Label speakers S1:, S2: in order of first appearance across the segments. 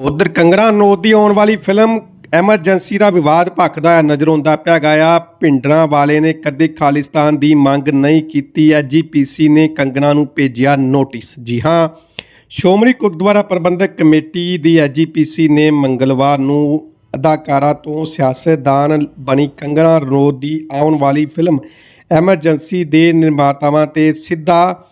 S1: ਉਧਰ ਕੰਗਣਾ ਰਣੌਤ ਦੀ ਆਉਣ ਵਾਲੀ ਫਿਲਮ ਐਮਰਜੈਂਸੀ ਦਾ ਵਿਵਾਦ ਭਖਦਾ ਹੈ। ਨਜ਼ਰ ਆਉਂਦਾ ਪਿਆ ਗਿਆ ਪਿੰਡਰਾਂ ਵਾਲੇ ਨੇ ਕਦੇ ਖਾਲਿਸਤਾਨ ਦੀ ਮੰਗ ਨਹੀਂ ਕੀਤੀ। ਐਜੀਪੀਸੀ ਨੇ ਕੰਗਣਾ ਨੂੰ ਭੇਜਿਆ ਨੋਟਿਸ। ਜੀ ਹਾਂ ਸ਼੍ਰੋਮਣੀ ਗੁਰਦੁਆਰਾ ਪ੍ਰਬੰਧਕ ਕਮੇਟੀ ਦੀ ਐਜੀਪੀਸੀ ਨੇ ਮੰਗਲਵਾਰ ਨੂੰ ਅਦਾਕਾਰਾ ਤੋਂ ਸਿਆਸਤਦਾਨ ਬਣੀ ਕੰਗਣਾ ਰਣੌਤ ਦੀ ਆਉਣ ਵਾਲੀ ਫਿਲਮ ਐਮਰਜੈਂਸੀ ਦੇ ਨਿਰਮਾਤਾਵਾਂ ਤੇ ਸਿੱਧਾ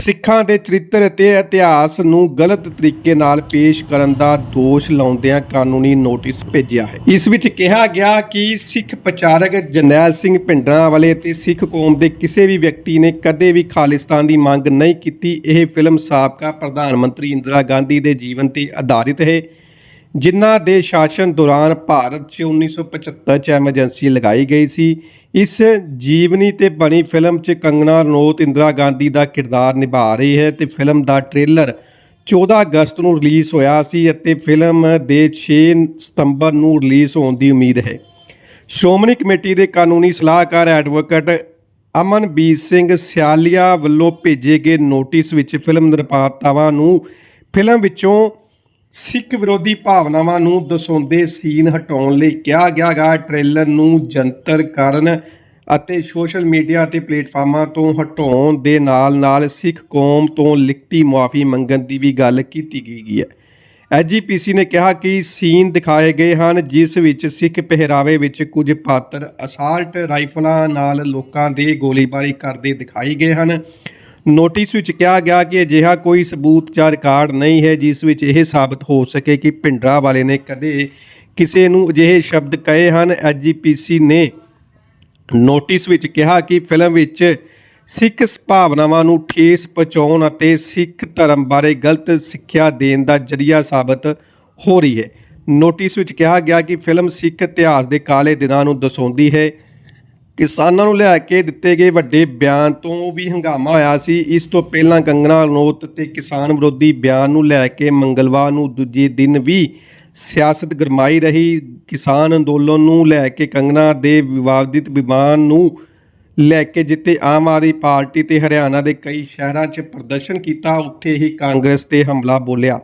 S1: ਸਿੱਖਾਂ ਦੇ ਚਰਿੱਤਰ ਅਤੇ ਇਤਿਹਾਸ ਨੂੰ ਗਲਤ ਤਰੀਕੇ ਨਾਲ ਪੇਸ਼ ਕਰਨ ਦਾ ਦੋਸ਼ ਲਾਉਂਦਿਆਂ ਕਾਨੂੰਨੀ ਨੋਟਿਸ ਭੇਜਿਆ ਹੈ। ਇਸ ਵਿੱਚ ਕਿਹਾ ਗਿਆ ਕਿ ਸਿੱਖ ਪ੍ਰਚਾਰਕ ਜਰਨੈਲ ਸਿੰਘ ਭਿੰਡਰਾਂ ਵਾਲੇ ਅਤੇ ਸਿੱਖ ਕੌਮ ਦੇ ਕਿਸੇ ਵੀ ਵਿਅਕਤੀ ਨੇ ਕਦੇ ਵੀ ਖਾਲਿਸਤਾਨ ਦੀ ਮੰਗ ਨਹੀਂ ਕੀਤੀ। ਇਹ ਫਿਲਮ ਸਾਬਕਾ ਪ੍ਰਧਾਨ ਮੰਤਰੀ ਇੰਦਰਾ ਗਾਂਧੀ ਦੇ ਜੀਵਨ ਤੇ ਆਧਾਰਿਤ ਹੈ, ਜਿਨ੍ਹਾਂ ਦੇ ਸ਼ਾਸਨ ਦੌਰਾਨ ਭਾਰਤ 'ਚ 1975 'ਚ ਐਮਰਜੈਂਸੀ ਲਗਾਈ ਗਈ ਸੀ। ਇਸ ਜੀਵਨੀ ਤੇ ਬਣੀ ਫਿਲਮ 'ਚ ਕੰਗਨਾ ਰਣੌਤ ਇੰਦਰਾ ਗਾਂਧੀ ਦਾ ਕਿਰਦਾਰ ਨਿਭਾ ਰਹੀ ਹੈ ਤੇ ਫਿਲਮ ਦਾ ਟ੍ਰੇਲਰ 14 ਅਗਸਤ ਨੂੰ ਰਿਲੀਜ਼ ਹੋਇਆ ਸੀ ਅਤੇ ਫਿਲਮ ਦੇ 6 ਸਤੰਬਰ ਨੂੰ ਰਿਲੀਜ਼ ਹੋਣ ਦੀ ਉਮੀਦ ਹੈ। ਸ਼੍ਰੋਮਣੀ ਕਮੇਟੀ ਦੇ ਕਾਨੂੰਨੀ ਸਲਾਹਕਾਰ ਐਡਵੋਕੇਟ ਅਮਨਬੀਰ ਸਿੰਘ ਸਿਆਲੀਆ ਵੱਲੋਂ ਭੇਜੇ ਗਏ ਨੋਟਿਸ ਵਿੱਚ ਫਿਲਮ ਨਿਰਮਾਤਾਵਾਂ ਨੂੰ ਫਿਲਮ ਵਿੱਚੋਂ ਸਿੱਖ ਵਿਰੋਧੀ ਭਾਵਨਾਵਾਂ ਨੂੰ ਦਰਸਾਉਂਦੇ ਸੀਨ ਹਟਾਉਣ ਲਈ ਕਿਹਾ ਗਿਆ ਗਾ, ਟ੍ਰੇਲਰ ਨੂੰ ਜੰਤਰ ਕਰਨ ਅਤੇ ਸੋਸ਼ਲ ਮੀਡੀਆ ਅਤੇ ਪਲੇਟਫਾਰਮਾਂ ਤੋਂ ਹਟਾਉਣ ਦੇ ਨਾਲ-ਨਾਲ ਸਿੱਖ ਕੌਮ ਤੋਂ ਲਿਖਤੀ ਮੁਆਫੀ ਮੰਗਣ ਦੀ ਵੀ ਗੱਲ ਕੀਤੀ ਗਈ ਹੈ। ਐਜੀਪੀਸੀ ਨੇ ਕਿਹਾ ਕਿ ਸੀਨ ਦਿਖਾਏ ਗਏ ਹਨ, ਜਿਸ ਵਿੱਚ ਸਿੱਖ ਪਹਿਰਾਵੇ ਵਿੱਚ ਕੁਝ ਪਾਤਰ ਅਸਾਲਟ ਰਾਈਫਲਾਂ ਨਾਲ ਲੋਕਾਂ ਦੇ ਗੋਲੀਬਾਰੀ ਕਰਦੇ ਦਿਖਾਈ ਗਏ ਹਨ। ਨੋਟਿਸ ਵਿੱਚ ਕਿਹਾ ਗਿਆ ਕਿ ਅਜਿਹਾ ਕੋਈ ਸਬੂਤ ਜਾਂ ਰਿਕਾਰਡ ਨਹੀਂ ਹੈ, ਜਿਸ ਵਿੱਚ ਇਹ ਸਾਬਤ ਹੋ ਸਕੇ ਕਿ ਭਿੰਡਰਾ ਵਾਲੇ ਨੇ ਕਦੇ ਕਿਸੇ ਨੂੰ ਅਜਿਹੇ ਸ਼ਬਦ ਕਹੇ ਹਨ। ਐਜੀਪੀਸੀ ਨੇ ਨੋਟਿਸ ਵਿੱਚ ਕਿਹਾ ਕਿ ਫਿਲਮ ਵਿੱਚ ਸਿੱਖ ਭਾਵਨਾਵਾਂ ਨੂੰ ਠੇਸ ਪਹੁੰਚਾਉਣ ਅਤੇ ਸਿੱਖ ਧਰਮ ਬਾਰੇ ਗਲਤ ਸਿੱਖਿਆ ਦੇਣ ਦਾ ਜਰੀਆ ਸਾਬਤ ਹੋ ਰਹੀ ਹੈ। ਨੋਟਿਸ ਵਿੱਚ ਕਿਹਾ ਗਿਆ ਕਿ ਫਿਲਮ ਸਿੱਖ ਇਤਿਹਾਸ ਦੇ ਕਾਲੇ ਦਿਨਾਂ ਨੂੰ ਦਰਸਾਉਂਦੀ ਹੈ। ਕਿਸਾਨਾਂ ਨੂੰ ਲੈ ਕੇ ਦਿੱਤੇ ਗਏ ਵੱਡੇ ਬਿਆਨ ਤੋਂ ਵੀ ਹੰਗਾਮਾ ਹੋਇਆ ਸੀ। ਇਸ ਤੋਂ ਪਹਿਲਾਂ ਕੰਗਣਾ ਰਣੌਤ ਤੇ ਕਿਸਾਨ ਵਿਰੋਧੀ ਬਿਆਨ ਨੂੰ ਲੈ ਕੇ ਮੰਗਲਵਾਰ ਨੂੰ ਦੂਜੇ ਦਿਨ ਵੀ ਸਿਆਸਤ ਗਰਮਾਈ ਰਹੀ। ਕਿਸਾਨ ਅੰਦੋਲਨ ਨੂੰ ਲੈ ਕੇ ਕੰਗਣਾ ਦੇ ਵਿਵਾਦਿਤ ਬਿਆਨ ਨੂੰ ਲੈ ਕੇ ਜਿੱਤੇ ਆਮ ਆਦਮੀ ਪਾਰਟੀ ਤੇ ਹਰਿਆਣਾ ਦੇ ਕਈ ਸ਼ਹਿਰਾਂ 'ਚ ਪ੍ਰਦਰਸ਼ਨ ਕੀਤਾ, ਉੱਥੇ ਹੀ ਕਾਂਗਰਸ ਤੇ ਹਮਲਾ ਬੋਲਿਆ।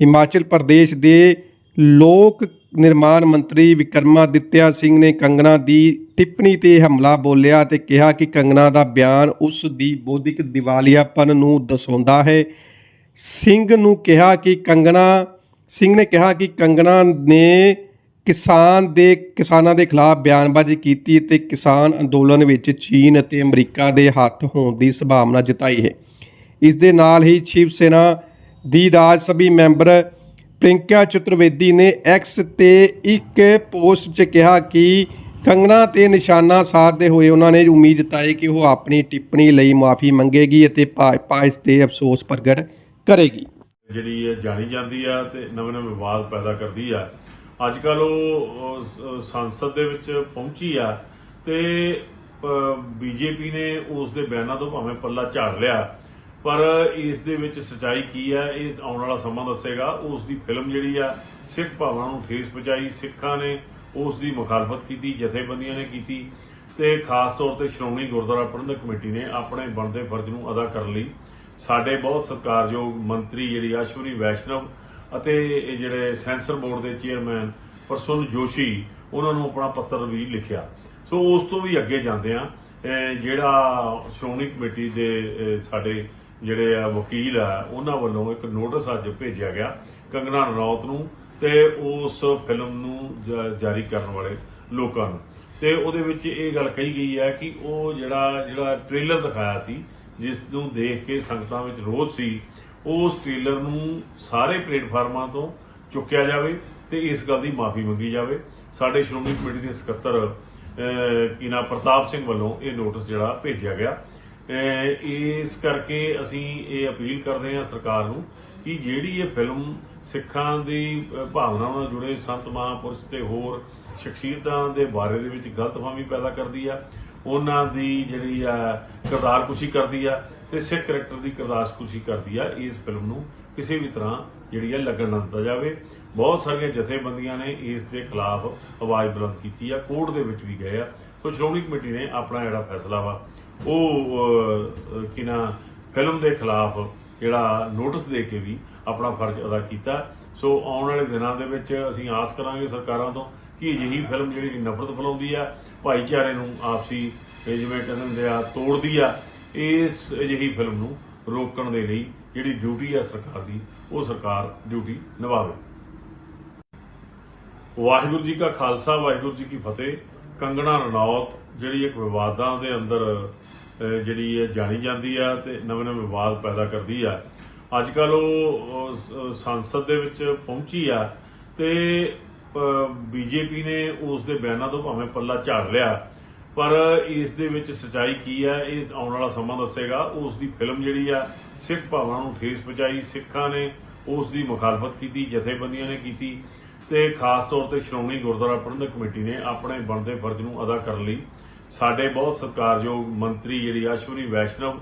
S1: ਹਿਮਾਚਲ ਪ੍ਰਦੇਸ਼ ਦੇ ਲੋਕ ਨਿਰਮਾਣ ਮੰਤਰੀ ਵਿਕਰਮਾਦਿੱਤਿਆ ਸਿੰਘ ਨੇ ਕੰਗਣਾ ਦੀ ਟਿੱਪਣੀ ਤੇ ਹਮਲਾ ਬੋਲਿਆ ਤੇ ਕਿਹਾ ਕਿ ਕੰਗਣਾ ਦਾ ਬਿਆਨ ਉਸ ਦੀ ਬੌਧਿਕ ਦਿਵਾਲੀਆਪਨ ਨੂੰ ਦਰਸਾਉਂਦਾ ਹੈ। ਸਿੰਘ ਨੂੰ ਕਿਹਾ ਕਿ ਕੰਗਣਾ, ਸਿੰਘ ਨੇ ਕਿਹਾ ਕਿ ਕੰਗਣਾ ਨੇ ਕਿਸਾਨ ਦੇ, ਕਿਸਾਨਾਂ ਦੇ ਖਿਲਾਫ ਬਿਆਨਬਾਜ਼ੀ ਕੀਤੀ ਤੇ ਕਿਸਾਨ ਅੰਦੋਲਨ ਵਿੱਚ ਚੀਨ ਅਤੇ ਅਮਰੀਕਾ ਦੇ ਹੱਥ ਹੋਣ ਦੀ ਸੰਭਾਵਨਾ ਜਤਾਈ ਹੈ। ਇਸ ਦੇ ਨਾਲ ਹੀ ਸ਼ਿਵ ਸੈਨਾ ਦੀ ਰਾਜ ਸਭੀ ਮੈਂਬਰ ਪ੍ਰਿੰਕਾ ਚਤੁਰਵੇਦੀ ਨੇ ਐਕਸ ਤੇ ਇੱਕ ਪੋਸਟ 'ਚ ਕਿਹਾ ਕਿ ਕੰਗਨਾ ਤੇ ਨਿਸ਼ਾਨਾ ਸਾਧਦੇ ਹੋਏ ਉਹਨਾਂ ਨੇ ਉਮੀਦ ਜਤਾਈ ਕਿ ਉਹ ਆਪਣੀ ਟਿੱਪਣੀ ਲਈ ਮਾਫੀ ਮੰਗੇਗੀ ਅਤੇ ਭਾਜਪਾ ਇਸ ਤੇ ਅਫਸੋਸ ਪ੍ਰਗਟ ਕਰੇਗੀ।
S2: ਜਿਹੜੀ ਇਹ ਜਾਣੀ ਜਾਂਦੀ ਆ ਤੇ ਨਵੇਂ ਨਵੇਂ ਵਿਵਾਦ ਪੈਦਾ ਕਰਦੀ ਆ ਅੱਜ ਕੱਲ ਉਹ ਅਹ, ਸੰਸਦ ਦੇ ਵਿੱਚ ਪਹੁੰਚੀ ਆ ਤੇ ਬੀਜੇਪੀ ਨੇ ਉਸ ਦੇ ਬਿਆਨਾਂ ਤੋਂ ਭਾਵੇਂ ਪੱਲਾ ਝਾੜ ਲਿਆ। ਪਰ ਇਸ ਦੇ ਵਿੱਚ ਸਚਾਈ ਕੀ ਹੈ, ਇਹ ਆਉਣ ਵਾਲਾ ਸਮਾਂ ਦੱਸੇਗਾ। ਉਸ ਦੀ ਫਿਲਮ ਜਿਹੜੀ ਆ, ਸਿੱਖ ਭਾਵਨਾ ਨੂੰ ਠੇਸ ਪਹੁੰਚਾਈ, ਸਿੱਖਾਂ ਨੇ ਉਸ ਦੀ ਮੁਖਾਲਫਤ ਕੀਤੀ, ਜਥੇਬੰਦੀਆਂ ਨੇ ਕੀਤੀ ਤੇ ਖਾਸ ਤੌਰ ਤੇ ਸ਼੍ਰੋਮਣੀ ਗੁਰਦੁਆਰਾ ਪ੍ਰਬੰਧਕ ਕਮੇਟੀ ਨੇ ਆਪਣੇ ਬਣਦੇ ਫਰਜ਼ ਨੂੰ ਅਦਾ ਕਰਨ ਲਈ ਸਾਡੇ ਬਹੁਤ ਸਤਿਕਾਰਯੋਗ ਮੰਤਰੀ ਜਿਹੜੀ ਅਸ਼ਵਨੀ ਵੈਸ਼ਨਵ ਅਤੇ ਜਿਹੜੇ ਸੈਂਸਰ ਬੋਰਡ ਦੇ ਚੇਅਰਮੈਨ ਪ੍ਰਸੁਨ ਜੋਸ਼ੀ, ਉਹਨਾਂ ਨੂੰ ਆਪਣਾ ਪੱਤਰ ਵੀ ਲਿਖਿਆ। ਸੋ ਉਸ ਤੋਂ ਵੀ ਅੱਗੇ ਜਾਂਦੇ ਆ ਜਿਹੜਾ ਸ਼੍ਰੋਮਣੀ ਕਮੇਟੀ ਦੇ ਸਾਡੇ ਜਿਹੜੇ ਆ ਵਕੀਲ ਆ ਉਹਨਾਂ ਵੱਲੋਂ ਇੱਕ ਨੋਟਿਸ ਅੱਜ ਭੇਜਿਆ ਗਿਆ ਕੰਗਨਾ ਰਣੌਤ ਨੂੰ ਤੇ ਉਸ ਫਿਲਮ ਨੂੰ ਜਾਰੀ ਕਰਨ ਵਾਲੇ ਲੋਕਾਂ ਨੂੰ। ਤੇ ਉਹਦੇ ਵਿੱਚ ਇਹ ਗੱਲ ਕਹੀ ਗਈ ਹੈ ਕਿ ਉਹ ਜਿਹੜਾ ਜਿਹੜਾ ਟ੍ਰੇਲਰ ਦਿਖਾਇਆ ਸੀ ਜਿਸ ਨੂੰ ਦੇਖ ਕੇ ਸੰਗਤਾਂ ਵਿੱਚ ਰੋਸ ਸੀ ਉਸ ਟ੍ਰੇਲਰ ਨੂੰ ਸਾਰੇ ਪਲੇਟਫਾਰਮਾਂ ਤੋਂ ਚੁੱਕਿਆ ਜਾਵੇ ਤੇ ਇਸ ਗੱਲ ਦੀ ਮਾਫੀ ਮੰਗੀ ਜਾਵੇ। ਸਾਡੇ ਸ਼੍ਰੋਮਣੀ ਕਮੇਟੀ ਦੇ ਸਕੱਤਰ ਅਹ, ਪ੍ਰਤਾਪ ਸਿੰਘ ਵੱਲੋਂ ਇਹ ਨੋਟਿਸ ਜਿਹੜਾ ਭੇਜਿਆ ਗਿਆ। ਇਸ ਕਰਕੇ ਅਸੀਂ ਇਹ ਅਪੀਲ ਕਰਦੇ ਹਾਂ ਸਰਕਾਰ ਨੂੰ ਕਿ ਜਿਹੜੀ ਇਹ ਫਿਲਮ ਸਿੱਖਾਂ ਦੀ ਭਾਵਨਾ ਨਾਲ ਜੁੜੇ ਸੰਤ ਮਹਾਂਪੁਰਸ਼ ਤੇ ਹੋਰ ਸ਼ਖਸੀਅਤਾਂ ਦੇ ਬਾਰੇ ਦੇ ਵਿੱਚ ਗਲਤਫਹਿਮੀ ਪੈਦਾ ਕਰਦੀ ਆ, ਉਹਨਾਂ ਦੀ ਜਿਹੜੀ ਆ ਕਿਰਦਾਰਕੁਸ਼ੀ ਕਰਦੀ ਆ ਤੇ ਸਿੱਖ ਕਰੈਕਟਰ ਦੀ ਕਿਰਦਾਰਕੁਸ਼ੀ ਕਰਦੀ ਆ, ਇਸ ਫਿਲਮ ਨੂੰ ਕਿਸੇ ਵੀ ਤਰ੍ਹਾਂ ਜਿਹੜੀ ਆ ਲੱਗਣ ਨਾ ਦਿੱਤਾ ਜਾਵੇ। ਬਹੁਤ ਸਾਰੀਆਂ ਜਥੇਬੰਦੀਆਂ ਨੇ ਇਸ ਦੇ ਖਿਲਾਫ ਆਵਾਜ਼ ਬੁਲੰਦ ਕੀਤੀ ਆ, ਕੋਰਟ ਦੇ ਵਿੱਚ ਵੀ ਗਏ ਆ। ਸੋ ਸ਼੍ਰੋਮਣੀ ਕਮੇਟੀ ਨੇ ਆਪਣਾ ਜਿਹੜਾ ਫੈਸਲਾ ਵਾ ਉਹ ਅਹ, ਕੀ ਨਾ ਫਿਲਮ ਦੇ ਖਿਲਾਫ ਜਿਹੜਾ ਨੋਟਿਸ ਦੇ ਕੇ ਵੀ ਆਪਣਾ ਫਰਜ਼ ਅਦਾ ਕੀਤਾ। ਸੋ ਆਉਣ ਵਾਲੇ ਦਿਨਾਂ ਦੇ ਵਿੱਚ ਅਸੀਂ ਆਸ ਕਰਾਂਗੇ ਸਰਕਾਰਾਂ ਤੋਂ ਕਿ ਅਜਿਹੀ ਫਿਲਮ ਜਿਹੜੀ ਨਫ਼ਰਤ ਫੈਲਾਉਂਦੀ ਆ ਭਾਈਚਾਰੇ ਨੂੰ ਆਪਸੀ ਜਿਵੇਂ ਕਹਿੰਦੇ ਆ ਤੋੜਦੀ ਆ ਇਸ ਅਜਿਹੀ ਫਿਲਮ ਨੂੰ ਰੋਕਣ ਦੇ ਲਈ ਜਿਹੜੀ ਡਿਊਟੀ ਆ ਸਰਕਾਰ ਦੀ ਉਹ ਸਰਕਾਰ ਡਿਊਟੀ ਨਿਭਾਵੇ। ਵਾਹਿਗੁਰੂ ਜੀ ਕਾ ਖਾਲਸਾ ਵਾਹਿਗੁਰੂ ਜੀ ਕੀ ਫਤਿਹ। ਕੰਗਣਾ ਰਣੌਤ, ਜਿਹੜੀ ਇੱਕ ਵਿਵਾਦਾਂ ਦੇ ਅੰਦਰ ਜਿਹੜੀ ਹੈ ਜਾਣੀ ਜਾਂਦੀ ਆ ਤੇ ਨਵੇਂ ਨਵੇਂ ਵਿਵਾਦ ਪੈਦਾ ਕਰਦੀ ਆ। ਅੱਜ ਕੱਲ ਉਹ ਸੰਸਦ ਦੇ ਵਿੱਚ ਪਹੁੰਚੀ ਆ ਤੇ ਬੀਜੇਪੀ ਨੇ ਉਸ ਦੇ ਬਿਆਨਾਂ ਤੋਂ ਭਾਵੇਂ ਪੱਲਾ ਝਾੜ ਲਿਆ। ਪਰ ਇਸ ਦੇ ਵਿੱਚ ਸਚਾਈ ਕੀ ਹੈ ਇਹ ਆਉਣ ਵਾਲਾ ਸਮਾਂ ਦੱਸੇਗਾ। ਉਸ ਦੀ ਫਿਲਮ ਜਿਹੜੀ ਆ, ਸਿੱਖ ਭਾਵਨਾ ਨੂੰ ਠੇਸ ਪਹੁੰਚਾਈ, ਸਿੱਖਾਂ ਨੇ ਉਸ ਦੀ ਮੁਖਾਲਫਤ ਕੀਤੀ, ਜਥੇਬੰਦੀਆਂ ਨੇ ਕੀਤੀ। ਤੇ ਖਾਸ ਤੌਰ ਤੇ ਸ਼੍ਰੋਮਣੀ ਗੁਰਦੁਆਰਾ ਪ੍ਰਬੰਧਕ ਕਮੇਟੀ ਨੇ ਆਪਣੇ ਬਣਦੇ ਫਰਜ਼ ਨੂੰ ਅਦਾ ਕਰਨ ਲਈ ਸਾਡੇ ਬਹੁਤ ਸਤਿਕਾਰਯੋਗ ਮੰਤਰੀ ਜਿਹੜੀ ਅਸ਼ਵਨੀ ਵੈਸ਼ਨਵ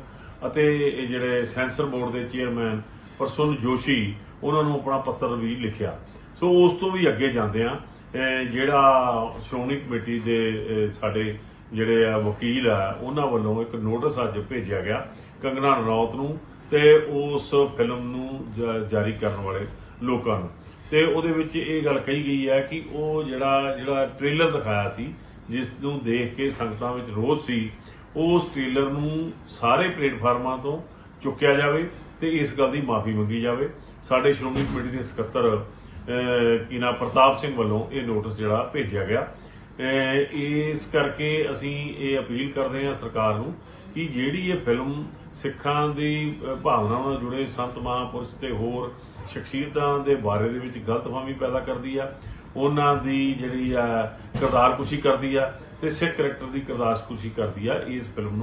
S2: ਅਤੇ ਇਹ ਜਿਹੜੇ ਸੈਂਸਰ ਬੋਰਡ ਦੇ ਚੇਅਰਮੈਨ ਪ੍ਰਸੁੰਨ ਜੋਸ਼ੀ, ਉਹਨਾਂ ਨੂੰ ਆਪਣਾ ਪੱਤਰ ਵੀ ਲਿਖਿਆ। ਸੋ ਉਸ ਤੋਂ ਵੀ ਅੱਗੇ ਜਾਂਦੇ ਆ ਜਿਹੜਾ ਸ਼੍ਰੋਮਣੀ ਕਮੇਟੀ ਦੇ ਸਾਡੇ ਜਿਹੜੇ ਆ ਵਕੀਲ ਆ, ਉਹਨਾਂ ਵੱਲੋਂ ਇੱਕ ਨੋਟਿਸ ਅੱਜ ਭੇਜਿਆ ਗਿਆ ਕੰਗਨਾ ਰਣੌਤ ਨੂੰ ਤੇ ਉਸ ਫਿਲਮ ਨੂੰ ਜ- ਜਾਰੀ ਕਰਨ ਵਾਲੇ ਲੋਕਾਂ ਨੂੰ। ਤੇ ਉਹਦੇ ਵਿੱਚ ਇਹ ਗੱਲ ਕਹੀ ਗਈ ਹੈ ਕਿ ਉਹ ਜਿਹੜਾ ਜਿਹੜਾ ਟ੍ਰੇਲਰ ਦਿਖਾਇਆ ਸੀ ਜਿਸ ਨੂੰ ਦੇਖ ਕੇ ਸੰਗਤਾਂ ਵਿੱਚ ਰੋਸ ਸੀ ਉਸ ਟ੍ਰੇਲਰ ਨੂੰ ਸਾਰੇ ਪਲੇਟਫਾਰਮਾਂ ਤੋਂ ਚੁੱਕਿਆ ਜਾਵੇ ਤੇ ਇਸ ਗੱਲ ਦੀ ਮਾਫੀ ਮੰਗੀ ਜਾਵੇ। ਸਾਡੇ ਸ਼੍ਰੋਮਣੀ ਕਮੇਟੀ ਦੇ ਸਕੱਤਰ ਅਹ, ਪ੍ਰਤਾਪ ਸਿੰਘ ਵੱਲੋਂ ਇਹ ਨੋਟਿਸ ਜਿਹੜਾ ਭੇਜਿਆ ਗਿਆ। ਇਸ ਕਰਕੇ ਅਸੀਂ ਇਹ ਅਪੀਲ ਕਰਦੇ ਹਾਂ ਸਰਕਾਰ ਨੂੰ ਕਿ ਜਿਹੜੀ ਇਹ ਫਿਲਮ ਸਿੱਖਾਂ ਦੀ ਅਹ, ਭਾਵਨਾ ਨਾਲ ਜੁੜੇ ਸੰਤ ਮਹਾਂਪੁਰਸ਼ ਤੇ ਹੋਰ ਸ਼ਖਸੀਅਤਾਂ ਦੇ ਬਾਰੇ ਦੇ ਵਿੱਚ ਗਲਤਫਹਿਮੀ ਪੈਦਾ ਕਰਦੀ ਆ। ਉਹਨਾਂ ਦੀ ਜਿਹੜੀ ਆ ਕਿਰਦਾਰਕੁਸ਼ੀ ਕਰਦੀ ਆ ਤੇ ਸਿੱਖ ਕਰੈਕਟਰ ਦੀ ਕਿਰਦਾਰਕੁਸ਼ੀ ਕਰਦੀ ਆ ਇਸ ਫਿਲਮ ਨੂੰ।